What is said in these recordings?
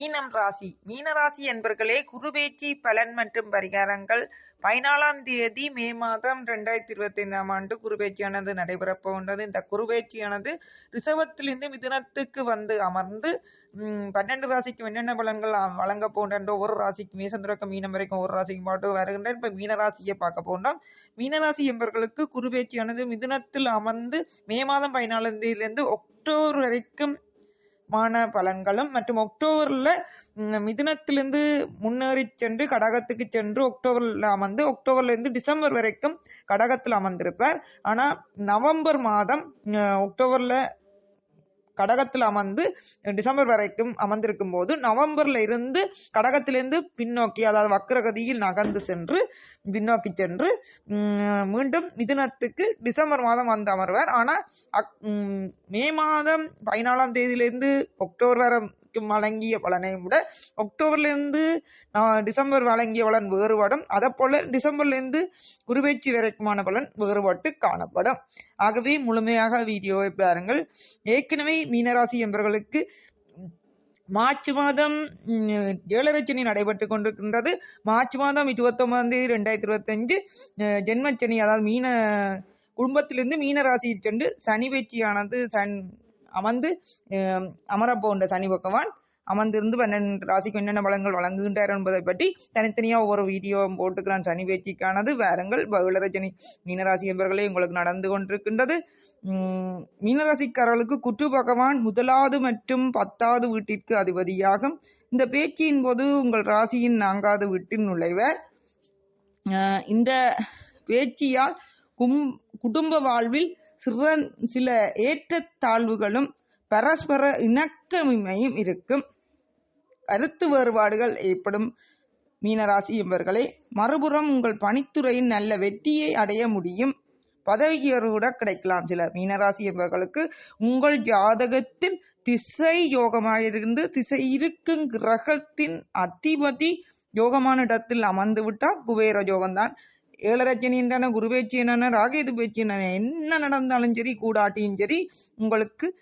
மீனம் ராசி. மீன ராசி என்பர்களே குருபேச்சி பலன் மற்றும் பரிகாரங்கள். பதினாலாம் தேதி மே மாதம் ரெண்டாயிரத்தி இருபத்தி ஐந்தாம் ஆண்டு குருபேச்சியானது நடைபெறப் போகின்றது. இந்த குருபேச்சியானது ரிசவத்திலிருந்து மிதுனத்துக்கு வந்து அமர்ந்து பன்னெண்டு ராசிக்கு என்னென்ன பலன்கள் வழங்க போகின்ற ஒரு ராசிக்கு மேசந்திரக்கம் மீனம் வரைக்கும் ஒரு ராசிக்கு பாட்டு வருகின்ற இப்போ மீனராசியை பார்க்க போகிறோம் மீனராசி என்பவர்களுக்கு குருபேச்சியானது மிதுனத்தில் அமர்ந்து மே மாதம் பதினாலாம் தேதியிலிருந்து அக்டோபர் வரைக்கும் மான பலன்களும் மற்றும் அக்டோபர்ல மிதுனத்திலிருந்து முன்னேறி சென்று கடகத்துக்கு சென்று அக்டோபர்ல அமர்ந்து அக்டோபர்ல இருந்து டிசம்பர் வரைக்கும் கடகத்தில் அமர்ந்திருப்பார். ஆனா நவம்பர் மாதம் அக்டோபர்ல கடகத்தில் அமர்ந்து டிசம்பர் வரைக்கும் அமர்ந்திருக்கும் போது நவம்பர்ல இருந்து கடகத்திலிருந்து பின்னோக்கி அதாவது வக்ரகதியில் நகர்ந்து சென்று பின்னோக்கி சென்று மீண்டும் மிதுனத்துக்கு டிசம்பர் மாதம் வந்து அமர்வார். ஆனால் அக்- மே மாதம் பதினாலாம் தேதியிலிருந்து அக்டோபர் வரை வழங்கிய பலனையும் விட அக்டோபர்லேருந்து டிசம்பர் வழங்கிய பலன் வேறுபடும் அதை போல டிசம்பர்ல குருவேச்சி வரைக்குமான பலன் வேறுபட்டு காணப்படும். ஆகவே முழுமையாக வீடியோவை பாருங்கள். ஏற்கனவே மீனராசி என்பவர்களுக்கு மார்ச் மாதம் ஏழரை நடைபெற்றுக் நடைபெற்று கொண்டிருக்கின்றது. மார்ச் மாதம் இருபத்தொன்பதாம் தேதி ரெண்டாயிரத்தி இருபத்தஞ்சு ஜென்மச்சனி அதாவது மீன குடும்பத்திலிருந்து மீனராசியில் சென்று சனி வெற்றியானது சன் அமர்ந்து அஹ், போன்ற சனி பகவான் அமர்ந்திருந்து பன்னெண்டு ராசிக்கு என்னென்ன பலங்கள் வழங்குகின்றார் என்பதை பற்றி தனித்தனியாக ஒவ்வொரு வீடியோ போட்டுக்கிறான். சனி பேச்சிக்கானது வேறங்கள் பகுளரஜனி மீனராசி என்பவர்களே உங்களுக்கு நடந்து கொண்டிருக்கின்றது. மீனராசிக்காரர்களுக்கு குற்று பகவான் முதலாவது மற்றும் பத்தாவது வீட்டிற்கு அதிபதியாகும். இந்த பேச்சியின் போது உங்கள் ராசியின் நான்காவது வீட்டின் நுழைவர். இந்த பேச்சியால் கும் குடும்ப வாழ்வில் சிற சில ஏற்றத்தாழ்வுகளும் பரஸ்பர இணக்கமையும் இருக்கும். கருத்து வேறுபாடுகள் ஏற்படும். மீனராசி என்பவர்களே மறுபுறம் உங்கள் பணித்துறையின் நல்ல வெற்றியை அடைய முடியும். பதவி கூட கிடைக்கலாம். சில மீனராசி என்பவர்களுக்கு உங்கள் ஜாதகத்தில் திசை யோகமாயிருந்து திசை இருக்கும் கிரகத்தின் அதிபதி யோகமான இடத்தில் அமர்ந்து விட்டால் குபேர யோகம்தான். ஏழரச்சனி என்றான ராகேது பேச்சு என்ன நடந்தாலும் சரி கூடாட்டியும் சரி உங்களுக்கு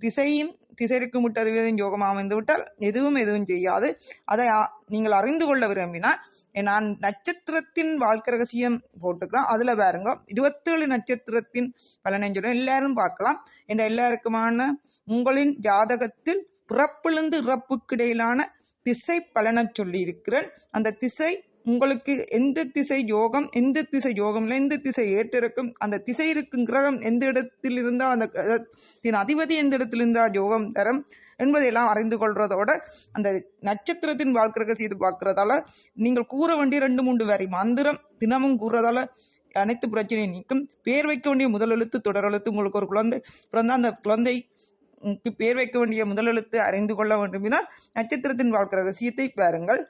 திசையும் திசைக்கு முட்டதுவதும் யோகமாக அமைந்து விட்டால் எதுவும் எதுவும் செய்யாது. அதை நீங்கள் அறிந்து கொள்ள விரும்பினால் நான் நட்சத்திரத்தின் வாழ்க்கை ரகசியம் போட்டுக்கலாம். அதுல பாருங்க இருபத்தேழு நட்சத்திரத்தின் பலனை சொல்றேன். எல்லாரும் பார்க்கலாம். இந்த எல்லாருக்குமான உங்களின் ஜாதகத்தில் பிறப்பிலிருந்து இறப்புக்கு இடையிலான திசை பலனை சொல்லி இருக்கிறேன் அந்த திசை உங்களுக்கு எந்த திசை யோகம் எந்த திசை யோகம் இல்லை எந்த திசை ஏற்றிருக்கும் அந்த திசை இருக்கும் கிரகம் எந்த இடத்தில் இருந்தால் அந்த அதிபதி எந்த இடத்தில் இருந்தால் யோகம் தரும் என்பதையெல்லாம் அறிந்து கொள்றதோட அந்த நட்சத்திரத்தின் வாழ்க்கை செய்து பார்க்கறதால நீங்கள் கூற வேண்டிய ரெண்டு மூன்று வரி. மந்திரம் தினமும் கூறுறதால அனைத்து பிரச்சனையும் நீக்கும். பேர் வைக்க வேண்டிய முதல் எழுத்து தொடர் எழுத்து. உங்களுக்கு ஒரு குழந்தை பிறந்தா அந்த குழந்தை பேர் வைக்க வேண்டிய முதல் எழுத்து அறிந்து கொள்ள வேண்டுமென்றால் நட்சத்திரத்தின் வாழ்க்கை ரகசியத்தை பாருங்கள்.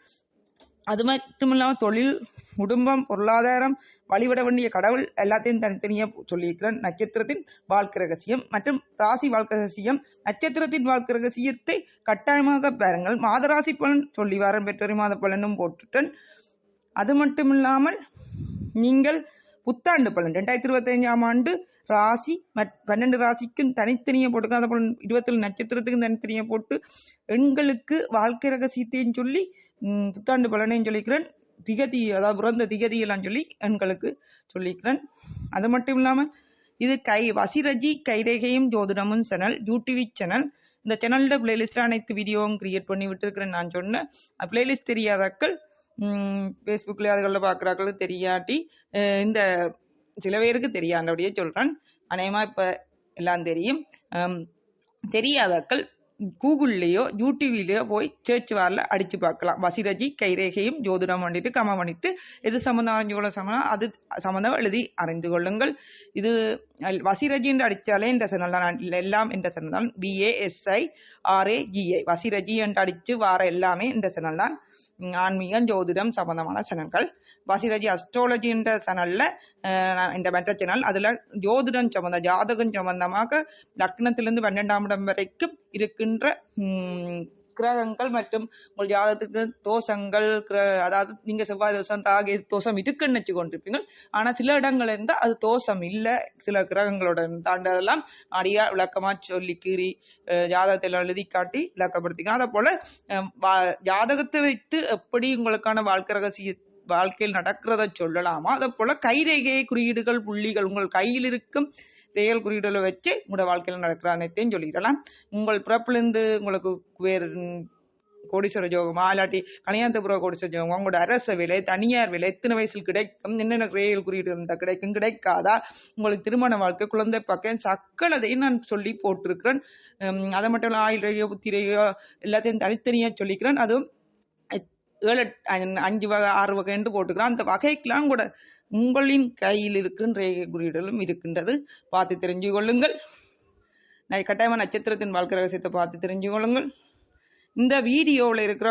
அது மட்டும் இல்லாமல் தொழில் குடும்பம் பொருளாதாரம் வழிபட வேண்டிய கடவுள் எல்லாத்தையும் தனித்தனியாக சொல்லியிருக்கிறேன் நட்சத்திரத்தின் வாழ்க்கை ரகசியம் மற்றும் ராசி வாழ்க்கை ரகசியம். நட்சத்திரத்தின் வாழ்க்கை ரகசியத்தை கட்டாயமாக பாருங்கள். மாதராசி பலன் சொல்லி வாரம் பெற்றோரி மாத பலனும் போட்டுட்டேன் அது மட்டும் இல்லாமல் நீங்கள் புத்தாண்டு பலன். ரெண்டாயிரத்தி இருபத்தஞ்சாம் ஆண்டு ராசி பன்னெண்டு ராசிக்கும் தனித்தனியாக போட்டுக்காத பலன் இருபத்தேழு நட்சத்திரத்துக்கும் தனித்தனியாக போட்டு எண்களுக்கு வாழ்க்கை ரகசியத்தையும் சொல்லி புத்தாண்டு பலனையும் சொல்லிக்கிறேன். திகதி அதாவது பிறந்த திகதியெல்லாம் சொல்லி எண்களுக்கு சொல்லிக்கிறேன். அது மட்டும் இல்லாமல் இது கை வசிரஜி கைரேகையும் ஜோதிடமும் சேனல் யூடிவி சேனல். இந்த சேனலில் பிளேலிஸ்ட்டில் அனைத்து வீடியோவும் கிரியேட் பண்ணி விட்டுருக்கிறேன். நான் சொன்னேன் பிளேலிஸ்ட் தெரியாதாக்கள் ஃபேஸ்புக்கில் அதுகளில் பார்க்குறாக்கள் தெரியாட்டி இந்த சில பேருக்கு தெரியாதபடியே சொல்கிறேன் அநேகமாக இப்போ எல்லாம் தெரியும். தெரியாதாக்கள் கூகுள்லேயோ யூடியூப்லேயோ போய் சர்ச் வாரில் அடித்து பார்க்கலாம் வசிரஜி கைரேகையும் ஜோதிடம் பண்ணிட்டு கம பண்ணிட்டு எது சம்மந்தம் அறிஞ்சு கொள்ள சம்மந்தம் அது சம்மந்தம் எழுதி அறிந்து கொள்ளுங்கள். இது வசிரஜி என்று அடித்தாலே இந்த சேனல் தான். எல்லாம் இந்த சேனல் தான். பிஏஎஸ்ஐ ஆர்ஏஜிஐ வசிரஜி என்று அடித்து வார எல்லாமே இந்த சேனல் தான். ஆன்மீகம் ஜோதிடம் சம்பந்தமான சேனல்கள். வசிரஜி அஸ்ட்ராலஜி என்ற இந்த மற்ற சேனல். அதுல ஜோதிடம் சம்பந்தம் ஜாதகம் சம்பந்தமாக லக்னத்திலிருந்து பன்னெண்டாம் இடம் வரைக்கும் இருக்கின்ற உம், கிரகங்கள் மற்றும் உங்கள் ஜாதகத்துக்கு தோஷங்கள் கிர- அதாவது நீங்க செவ்வாய் தோஷம் ராகு தோஷம் இருக்குன்னு வச்சு கொண்டிருப்பீங்க ஆனா சில இடங்கள் இருந்தா அது தோஷம் இல்லை. சில கிரகங்களோட தாண்டதெல்லாம் அடியா விளக்கமா சொல்லி கீறி ஜாதகத்தில் எழுதி காட்டி விளக்கப்படுத்திக்கலாம். அதே போல வா- ஜாதகத்தை வைத்து எப்படி உங்களுக்கான வாழ்க்கை ரகசிய வாழ்க்கையில் நடக்கிறத சொல்லலாமா? அதே போல கைரேகை குறியீடுகள் புள்ளிகள் உங்கள் கையில் இருக்கும் செயல் குறியீடுகளை வச்சு உங்களோட வாழ்க்கையில் நடக்கிற அனைத்தையும் சொல்லிடலாம் உங்கள் பிறப்பிலிருந்து உங்களுக்கு வேறு கோடீஸ்வர ஜோகமா இல்லாட்டி கனியாந்தபுர கோடீஸ்வர ஜோகம் உங்களோட அரச விலை தனியார் விலை எத்தனை வயசில் கிடைக்கும் என்னென்ன செயல் குறியீடு இருந்தால் கிடைக்கும் கிடைக்காதா உங்களுக்கு திருமண வாழ்க்கை குழந்தை பக்கம் சக்கலதையும் நான் சொல்லி போட்டிருக்கிறேன். அதை மட்டும் இல்லை ஆயுள் புத்திரையோ எல்லாத்தையும் தனித்தனியாக சொல்லிக்கிறேன். அதுவும் ஏழு அஞ்சு- வகை ஆறு வகைன்னு போட்டுக்கிறேன். அந்த வகைக்கெல்லாம் கூட உங்களின் கையில் இருக்கின்ற ரேகை குறியீடுகளும் இருக்கின்றது. பார்த்து தெரிஞ்சு கொள்ளுங்கள். நான் கட்டாயமா நட்சத்திரத்தின் வாழ்க்கை ரகசியத்தை பார்த்து தெரிஞ்சு கொள்ளுங்கள். இந்த வீடியோவில் இருக்கிற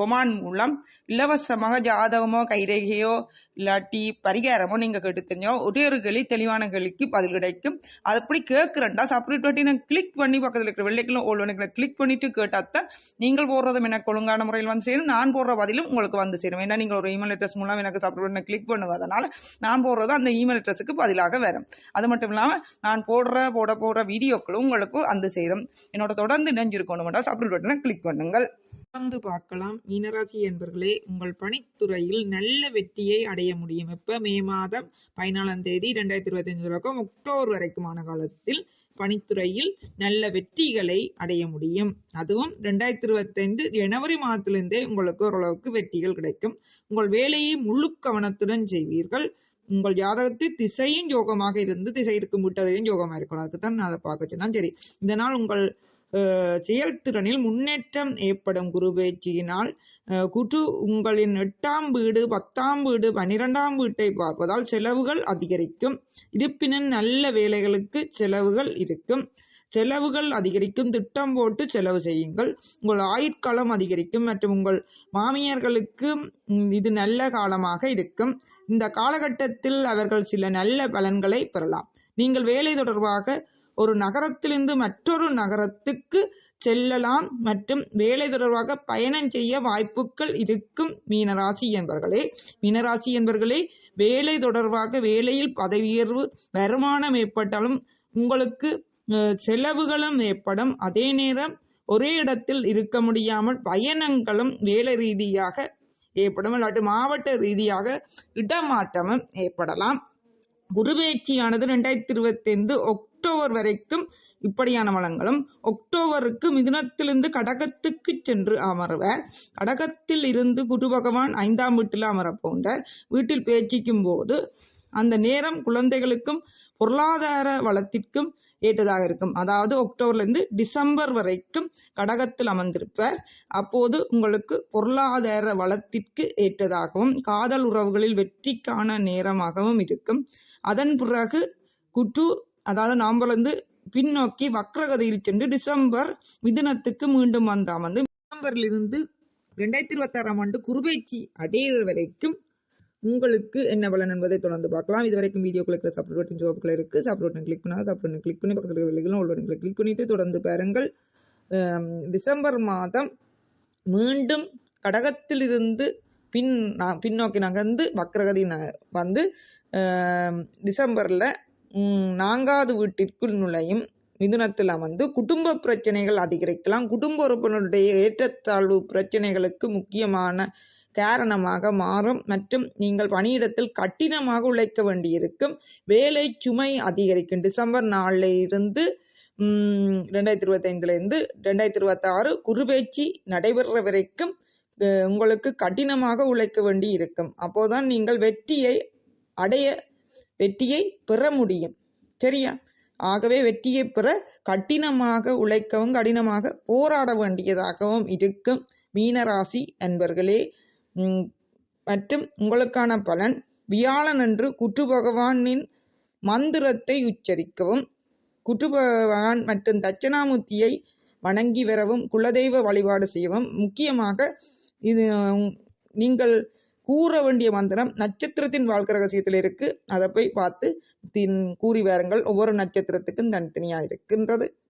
கொமான் மூலம் இலவசமாக ஜாதகமோ கைரேகையோ இல்லாட்டி பரிகாரமோ நீங்க கேட்டு தெரிஞ்சோ ஒரே ஒரு கேள்வி தெளிவான கேள்விக்கு பதில் கிடைக்கும். அது அப்படி கேட்குறேன்டா சப்ரேட் நான் கிளிக் பண்ணி பக்கத்தில் இருக்கிற வெள்ளைக்கிலும் ஓல் வணிகளை கிளிக் பண்ணிட்டு கேட்டாத்தான் நீங்கள் போடுறதும் எனக்கு ஒழுங்கான முறையில் வந்து சேரும். நான் போடுற பதிலும் உங்களுக்கு வந்து சேரும். ஏன்னா நீங்கள் ஒரு இமெயில் அட்ரஸ் மூலம் எனக்கு சப்ரேட் கிளிக் பண்ணுவதனால நான் போடுறது அந்த இமெயில் அட்ரஸுக்கு பதிலாக வரும். அது மட்டும் இல்லாமல் நான் போடுற போட போடுற வீடியோக்களும் உங்களுக்கு வந்து சேரும். என்னோட தொடர்ந்து இணைஞ்சிருக்கணும் சப்ரேட் பட்டனை கிளிக் பண்ணுங்கள். தொடர்ந்து பார்க்கலாம். மீனராசி என்பர்களே உங்கள் பணித்துறையில் நல்ல வெற்றியை அடைய முடியும். எப்ப மே மாதம் பதினாலாம் தேதி ரெண்டாயிரத்தி இருபத்தி அஞ்சு வரைக்கும் அக்டோபர் வரைக்குமான காலத்தில் பணித்துறையில் நல்ல வெற்றிகளை அடைய முடியும். அதுவும் ரெண்டாயிரத்தி இருபத்தைந்து ஜனவரி மாதத்திலிருந்தே உங்களுக்கு ஓரளவுக்கு வெற்றிகள் கிடைக்கும். உங்கள் வேலையை முழு கவனத்துடன் செய்வீர்கள். உங்கள் ஜாதகத்தை திசையும் யோகமாக இருந்து திசை இருக்கும் விட்டதையும் யோகமாக இருக்கணும். அதுக்கு தான் நான் அதை பார்க்க சொன்னா சரி இதனால் உங்கள் செயல்திறனில் முன்னேற்றம் ஏற்படும் குரு பயிற்சியினால் குரு உங்களின் எட்டாம் வீடு பத்தாம் வீடு பன்னிரெண்டாம் வீட்டை பார்ப்பதால் செலவுகள் அதிகரிக்கும். இருப்பினும் நல்ல வேலைகளுக்கு செலவுகள் இருக்கும். செலவுகள் அதிகரிக்கும். திட்டம் போட்டு செலவு செய்யுங்கள். உங்கள் ஆயுட்காலம் அதிகரிக்கும் மற்றும் உங்கள் மாமியார்களுக்கு இது நல்ல காலமாக இருக்கும். இந்த காலகட்டத்தில் அவர்கள் சில நல்ல பலன்களை பெறலாம். நீங்கள் வேலை தொடர்பாக ஒரு நகரத்திலிருந்து மற்றொரு நகரத்துக்கு செல்லலாம் மற்றும் வேலை தொடர்பாக பயணம் செய்ய வாய்ப்புகள் இருக்கும் மீனராசி என்பர்களே. மீனராசி என்பர்களே வேலை தொடர்பாக வேலையில் பதவியுயர்வு வருமானம் ஏற்பட்டாலும் உங்களுக்கு செலவுகளும் ஏற்படும். அதே நேரம் ஒரே இடத்தில் இருக்க முடியாமல் பயணங்களும் வேலை ரீதியாக ஏற்படும். இல்லாட்டி மாவட்ட ரீதியாக இடமாற்றமும் ஏற்படலாம். குருபெயர்ச்சியானது ரெண்டாயிரத்தி இருபத்தி ஐந்து அக்டோபர் வரைக்கும் இப்படியான வளங்களும் அக்டோபருக்கு மிதுனத்திலிருந்து கடகத்துக்கு சென்று அமர்வர். கடகத்தில் இருந்து குரு பகவான் ஐந்தாம் வீட்டில் அமரப்போன்றார் வீட்டில் பேச்சிக்கும் போது அந்த நேரம் குழந்தைகளுக்கும் பொருளாதார வளத்திற்கும் ஏற்றதாக இருக்கும். அதாவது அக்டோபர்லேருந்து டிசம்பர் வரைக்கும் கடகத்தில் அமர்ந்திருப்பார். அப்போது உங்களுக்கு பொருளாதார வளத்திற்கு ஏற்றதாகவும் காதல் உறவுகளில் வெற்றிக்கான நேரமாகவும் இருக்கும். அதன் பிறகு குட்டு அதாவது நவம்பர்லேருந்து பின்னோக்கி வக்ரகதியில் சென்று டிசம்பர் மிதுனத்துக்கு மீண்டும் வந்தாம் வந்து டிசம்பரிலிருந்து ரெண்டாயிரத்தி இருபத்தாறாம் ஆண்டு குருபெயர்ச்சி அடையிற வரைக்கும் உங்களுக்கு என்ன பலன் என்பதை தொடர்ந்து பார்க்கலாம். இது வரைக்கும் வீடியோ இருக்கிற சப்ரேட் பட்டன் ஜோப்புகள் இருக்கு. சப்ரேட் பட்டன் கிளிக் பண்ணால் சப்ரேட் கிளிக் பண்ணி பக்கத்தில் விலைகளும் உள்ள கிளிக் பண்ணிட்டு தொடர்ந்து பாருங்கள். டிசம்பர் மாதம் மீண்டும் கடகத்திலிருந்து பின் பின்னோக்கி நகர்ந்து வக்ரகதி ந- வந்து டிசம்பரில் நான்காவது வீட்டிற்குள் நுழையும் மிதுனத்தில் அமர்ந்து குடும்ப பிரச்சனைகள் அதிகரிக்கலாம். குடும்ப உறுப்பினருடைய ஏற்றத்தாழ்வு பிரச்சனைகளுக்கு முக்கியமான காரணமாக மாறும். மற்றும் நீங்கள் பணியிடத்தில் கடினமாக உழைக்க வேண்டியிருக்கும். வேலை சுமை அதிகரிக்கும். டிசம்பர் நாளில் இருந்து ரெண்டாயிரத்தி இருபத்தைந்துலேருந்து ரெண்டாயிரத்தி இருபத்தாறு குருபெயர்ச்சி நடைபெற வரைக்கும் உங்களுக்கு கடினமாக உழைக்க வேண்டி இருக்கும் அப்போதான் நீங்கள் வெற்றியை அடைய வெற்றியை பெற முடியும். சரியா? ஆகவே வெற்றியை பெற கடினமாக உழைக்கவும் கடினமாக போராட வேண்டியதாகவும் இருக்கும். மீனராசி அன்பர்களே மற்றும் உங்களுக்கான பலன் வியாழன் அன்று குற்று பகவானின் மந்திரத்தை உச்சரிக்கவும் குற்று பகவான் மற்றும் தட்சிணாமூர்த்தியை வணங்கி வரவும் குலதெய்வ வழிபாடு செய்யவும். முக்கியமாக இது நீங்கள் கூற வேண்டிய மந்திரம் நட்சத்திரத்தின் வாழ்க்கை ரகசியத்தில் இருக்கு. அதை போய் பார்த்து தின் கூறி வாருங்கள். ஒவ்வொரு நட்சத்திரத்துக்கும் தனித்தனியாக இருக்கின்றது.